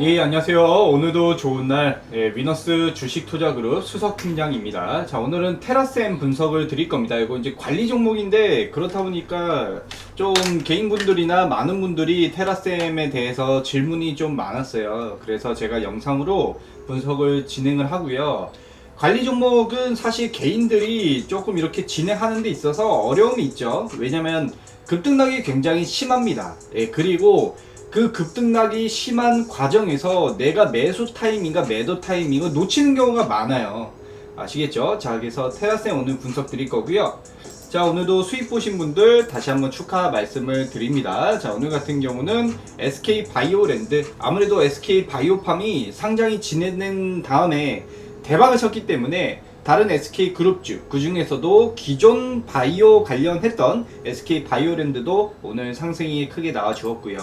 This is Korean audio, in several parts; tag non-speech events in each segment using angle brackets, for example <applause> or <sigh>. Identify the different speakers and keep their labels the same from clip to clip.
Speaker 1: 예, 안녕하세요. 오늘도 좋은 날, 예, 위너스 주식 투자 그룹 수석 팀장입니다. 자, 오늘은 테라셈 분석을 드릴 겁니다. 이거 이제 관리 종목인데, 그렇다 보니까 좀 개인분들이나 많은 분들이 테라셈에 대해서 질문이 좀 많았어요. 그래서 제가 영상으로 분석을 진행을 하고요. 관리 종목은 사실 개인들이 조금 이렇게 진행하는 데 있어서 어려움이 있죠. 왜냐면 급등락이 굉장히 심합니다. 예, 그리고 그 급등락이 심한 과정에서 내가 매수 타이밍과 매도 타이밍을 놓치는 경우가 많아요. 아시겠죠? 자, 그래서 테라셈 오늘 분석 드릴 거고요. 자, 오늘도 수익 보신 분들 다시 한번 축하 말씀을 드립니다. 자, 오늘 같은 경우는 SK 바이오랜드. 아무래도 SK 바이오팜이 상장이 진행된 다음에 대박을 쳤기 때문에 다른 SK 그룹주 그 중에서도 기존 바이오 관련했던 SK 바이오랜드도 오늘 상승이 크게 나와 주었고요.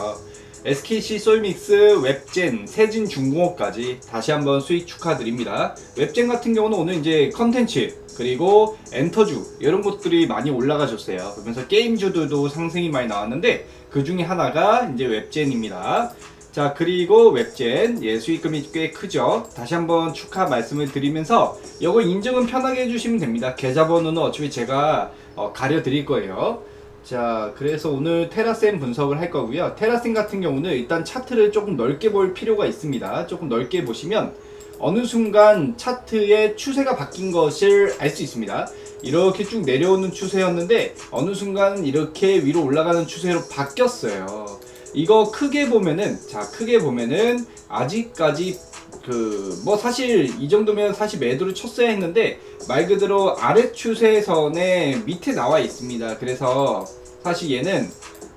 Speaker 1: SKC 솔믹스, 웹젠, 세진중공업까지 다시 한번 수익 축하드립니다. 웹젠 같은 경우는 오늘 이제 컨텐츠 그리고 엔터주 이런 것들이 많이 올라가셨어요. 그러면서 게임주들도 상승이 많이 나왔는데 그 중에 하나가 이제 웹젠입니다. 자 그리고 웹젠 예 수익금이 꽤 크죠 다시 한번 축하 말씀을 드리면서 이거 인증은 편하게 해주시면 됩니다 계좌번호는 어차피 제가 어, 가려 드릴 거예요 자 그래서 오늘 테라셈 분석을 할 거고요. 테라셈 같은 경우는 일단 차트를 조금 넓게 볼 필요가 있습니다. 조금 넓게 보시면 어느 순간 차트의 추세가 바뀐 것을 알 수 있습니다. 이렇게 쭉 내려오는 추세였는데 어느 순간 이렇게 위로 올라가는 추세로 바뀌었어요. 이거 크게 보면은 자 크게 보면은 아직까지 그 뭐 사실 이 정도면 사실 매도를 쳤어야 했는데 말 그대로 아래 추세선의 밑에 나와 있습니다. 그래서 사실 얘는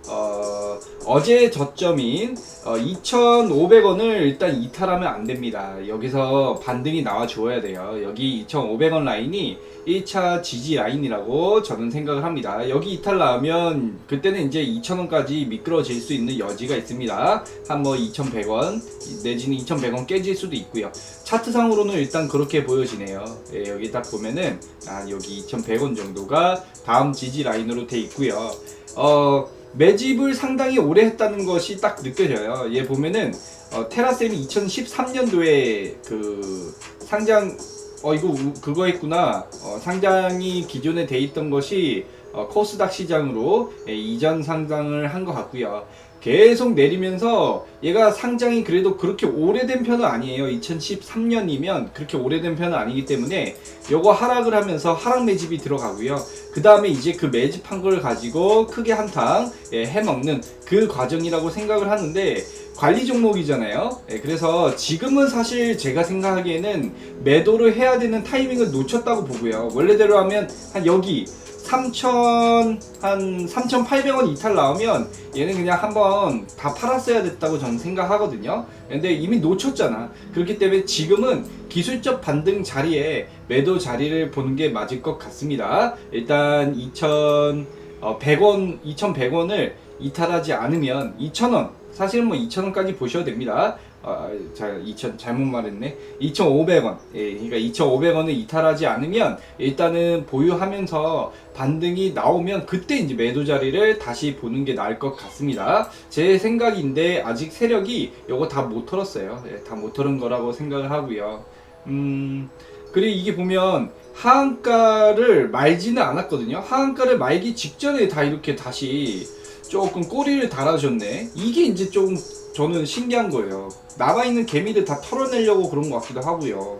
Speaker 1: 어, 어제 저점인 어, 2,500원을 일단 이탈하면 안 됩니다. 여기서 반등이 나와 줘야 돼요. 여기 2,500원 라인이 1차 지지 라인이라고 저는 생각을 합니다. 여기 이탈 나오면 그때는 이제 2,000원까지 미끄러질 수 있는 여지가 있습니다. 한 뭐 2,100원 내지는 2,100원 깨질 수도 있고요. 차트상으로는 일단 그렇게 보여지네요. 예, 여기 딱 보면은 아, 여기 2,100원 정도가 다음 지지 라인으로 돼 있고요. 어, 매집을 상당히 오래 했다는 것이 딱 느껴져요. 얘 보면은 어, 테라셈이 2013년도에 그 상장 어 이거 우- 그거 했구나. 어, 상장이 기존에 돼 있던 것이 어, 코스닥 시장으로 예, 이전 상장을 한 것 같고요. 계속 내리면서 얘가 상장이 그래도 그렇게 오래된 편은 아니에요. 2013년이면 그렇게 오래된 편은 아니기 때문에 요거 하락을 하면서 하락 매집이 들어가고요. 그 다음에 이제 그 매집한 걸 가지고 크게 한탕 예, 해먹는 그 과정이라고 생각을 하는데 관리 종목이잖아요. 예, 그래서 지금은 사실 제가 생각하기에는 매도를 해야 되는 타이밍을 놓쳤다고 보고요. 원래대로 하면 한 여기 3,000, 한 3,800원 이탈 나오면 얘는 그냥 한번 다 팔았어야 됐다고 저는 생각하거든요. 근데 이미 놓쳤잖아. 그렇기 때문에 지금은 기술적 반등 자리에 매도 자리를 보는 게 맞을 것 같습니다. 일단 2,100원, 2,100원을 이탈하지 않으면 2,000원, 사실은 뭐 2,000원까지 보셔도 됩니다. 아, 자, 2,000 잘못 말했네. 2,500원. 예, 그러니까 2,500원을 이탈하지 않으면 일단은 보유하면서 반등이 나오면 그때 이제 매도 자리를 다시 보는 게 나을 것 같습니다. 제 생각인데 아직 세력이 요거 다 못 털었어요. 예, 다못 털은 거라고 생각을 하고요. 음, 그리고 이게 보면 하한가를 말지는 않았거든요. 하한가를 말기 직전에 다 이렇게 다시 조금 꼬리를 달아줬네. 이게 이제 좀 저는 신기한 거예요. 남아 있는 개미들 다 털어내려고 그런 것 같기도 하고요.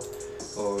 Speaker 1: 어,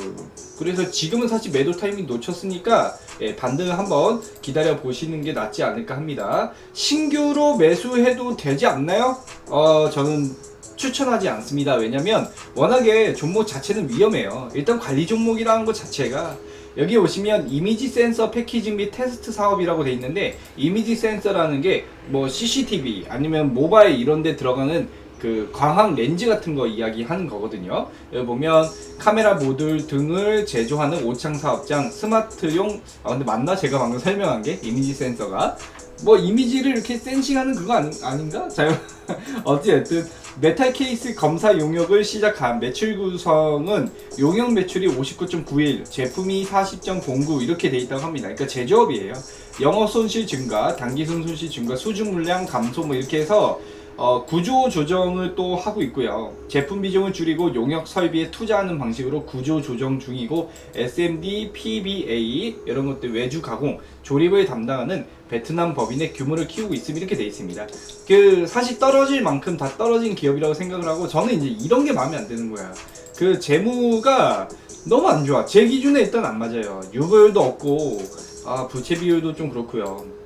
Speaker 1: 그래서 지금은 사실 매도 타이밍 놓쳤으니까 예, 반등을 한번 기다려 보시는 게 낫지 않을까 합니다. 신규로 매수해도 되지 않나요? 어, 저는 추천하지 않습니다. 왜냐면 워낙에 종목 자체는 위험해요. 일단 관리 종목이라는 것 자체가 여기 오시면 이미지 센서 패키징 및 테스트 사업이라고 돼 있는데 이미지 센서라는 게 뭐 CCTV 아니면 모바일 이런 데 들어가는 그 광학 렌즈 같은 거 이야기하는 거거든요. 여기 보면 카메라 모듈 등을 제조하는 오창 사업장 스마트용 아 근데 맞나 제가 방금 설명한 게 이미지 센서가 뭐 이미지를 이렇게 센싱하는 그거 아니, 아닌가? 자 <laughs> 어찌됐든 메탈 케이스 검사 용역을 시작한 매출 구성은 용역 매출이 59.91, 제품이 40.09 이렇게 돼 있다고 합니다. 그러니까 제조업이에요. 영업 손실 증가, 단기 손실 증가, 수주 물량 감소 뭐 이렇게 해서 어, 구조 조정을 또 하고 있고요. 제품 비중을 줄이고 용역 설비에 투자하는 방식으로 구조 조정 중이고 SMD, PBA 이런 것들 외주 가공, 조립을 담당하는 베트남 법인의 규모를 키우고 있음 이렇게 돼 있습니다. 그 사실 떨어질 만큼 다 떨어진 기업이라고 생각을 하고 저는 이제 이런 게 마음에 안 드는 거야. 그 재무가 너무 안 좋아. 제 기준에 일단 안 맞아요. 유보율도 없고 아 부채 비율도 좀 그렇고요.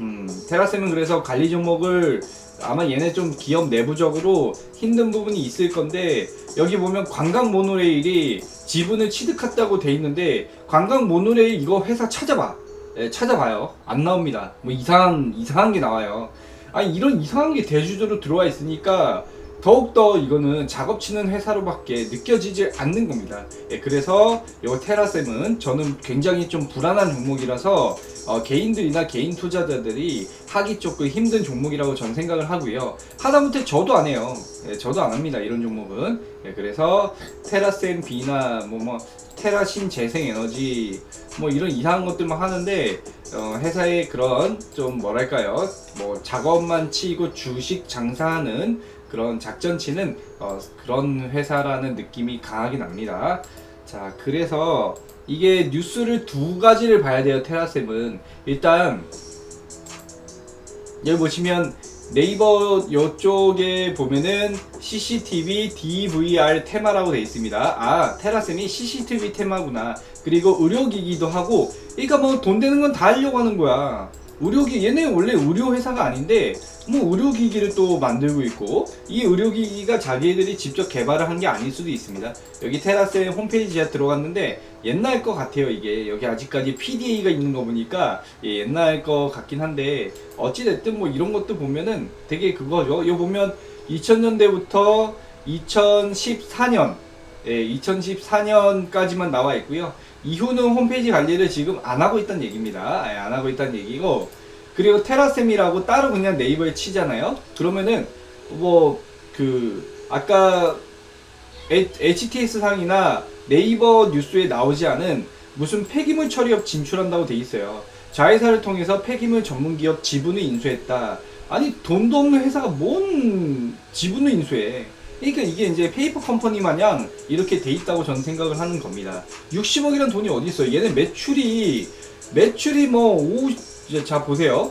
Speaker 1: 음, 테라셈은 그래서 관리 종목을 아마 얘네 좀 기업 내부적으로 힘든 부분이 있을 건데 여기 보면 관광 모노레일이 지분을 취득했다고 돼 있는데 관광 모노레일 이거 회사 찾아봐. 예, 찾아봐요. 안 나옵니다. 뭐 이상한 이상한 게 나와요. 아니 이런 이상한 게 대주주로 들어와 있으니까 더욱더 이거는 작업치는 회사로밖에 느껴지지 않는 겁니다. 예, 그래서 이 테라셈은 저는 굉장히 좀 불안한 종목이라서 어, 개인들이나 개인 투자자들이 하기 조금 힘든 종목이라고 저는 생각을 하고요. 하다못해 저도 안 해요. 예, 저도 안 합니다. 이런 종목은. 예, 그래서 테라셈 B나 뭐 뭐 테라신 재생에너지 뭐 이런 이상한 것들만 하는데 어, 회사의 그런 좀 뭐랄까요 뭐 작업만 치고 주식 장사하는 그런 작전치는 어, 그런 회사라는 느낌이 강하게 납니다. 자, 그래서 이게 뉴스를 두 가지를 봐야 돼요. 테라셈은 일단 여기 보시면 네이버 요쪽에 보면은 CCTV DVR 테마라고 되어 있습니다. 아, 테라셈이 CCTV 테마구나. 그리고 의료기기도 하고, 그러니까 뭐 돈 되는 건 다 하려고 하는 거야. 의료기 얘네 원래 의료 회사가 아닌데 뭐 의료기기를 또 만들고 있고 이 의료기기가 자기들이 직접 개발을 한 게 아닐 수도 있습니다. 여기 테라셀 홈페이지에 들어갔는데 옛날 거 같아요 이게 여기 아직까지 PDA가 있는 거 보니까 예, 옛날 거 같긴 한데 어찌 됐든 뭐 이런 것도 보면은 되게 그거죠. 이거 보면 2000년대부터 2014년 예, 2014년까지만 나와 있고요. 이후는 홈페이지 관리를 지금 안 하고 있다는 얘기입니다. 예, 안 하고 있다는 얘기고 그리고 테라셈이라고 따로 그냥 네이버에 치잖아요. 그러면은 뭐 그 아까 HTS 상이나 네이버 뉴스에 나오지 않은 무슨 폐기물 처리업 진출한다고 돼 있어요. 자회사를 통해서 폐기물 전문 기업 지분을 인수했다. 아니 돈도 없는 회사가 뭔 지분을 인수해? 그러니까 이게 이제 페이퍼 컴퍼니 마냥 이렇게 돼 있다고 저는 생각을 하는 겁니다. 60억이란 돈이 어디 있어요? 얘네 매출이 매출이 뭐 5, 자 보세요.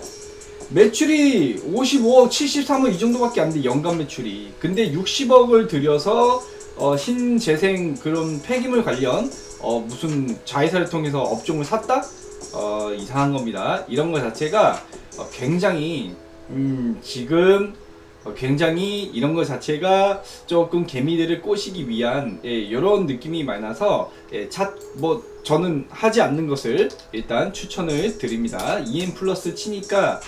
Speaker 1: 매출이 55억, 73억 이 정도밖에 안 돼, 연간 매출이. 근데 60억을 들여서 어, 신재생 그런 폐기물 관련 어, 무슨 자회사를 통해서 업종을 샀다? 어, 이상한 겁니다. 이런 것 자체가 어, 굉장히 음, 지금 어, 굉장히 이런 것 자체가 조금 개미들을 꼬시기 위한 예, 이런 느낌이 많이 나서 예, 차, 뭐 저는 하지 않는 것을 일단 추천을 드립니다. EM 플러스 치니까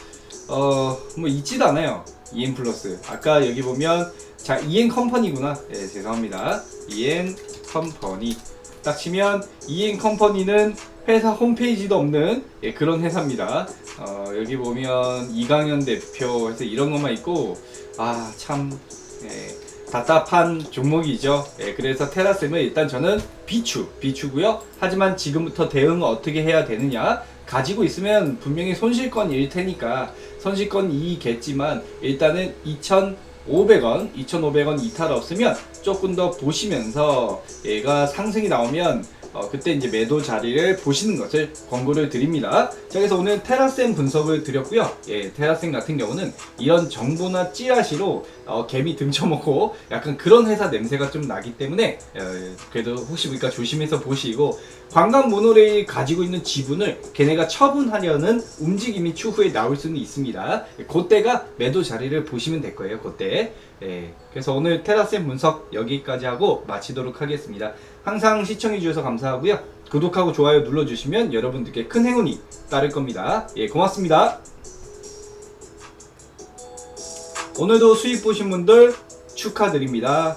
Speaker 1: 어 뭐 있지도 않아요. EM 플러스 아까 여기 보면 자 EM 컴퍼니구나. 예, 죄송합니다. EM 컴퍼니 딱 치면 EM 컴퍼니는 회사 홈페이지도 없는 예, 그런 회사입니다. 어, 여기 보면 이강현 대표 해서 이런 것만 있고 아참 예, 답답한 종목이죠. 예, 그래서 테라셈은 일단 저는 비추 비추고요. 하지만 지금부터 대응을 어떻게 해야 되느냐 가지고 있으면 분명히 손실권일 테니까 손실권이겠지만 일단은 2,500원, 2,500원 이탈 없으면 조금 더 보시면서 얘가 상승이 나오면 어, 그때 이제 매도 자리를 보시는 것을 권고를 드립니다. 자, 그래서 오늘 테라셈 분석을 드렸고요. 예, 테라셈 같은 경우는 이런 정보나 찌라시로 어, 개미 등쳐먹고 약간 그런 회사 냄새가 좀 나기 때문에 어, 그래도 혹시 보니까 조심해서 보시고 관광 모노레일 가지고 있는 지분을 걔네가 처분하려는 움직임이 추후에 나올 수는 있습니다. 그때가 매도 자리를 보시면 될 거예요. 그때. 예, 그래서 오늘 테라셈 분석 여기까지 하고 마치도록 하겠습니다. 항상 시청해 주셔서 감사하고요. 구독하고 좋아요 눌러주시면 여러분들께 큰 행운이 따를 겁니다. 예, 고맙습니다. 오늘도 수익 보신 분들 축하드립니다.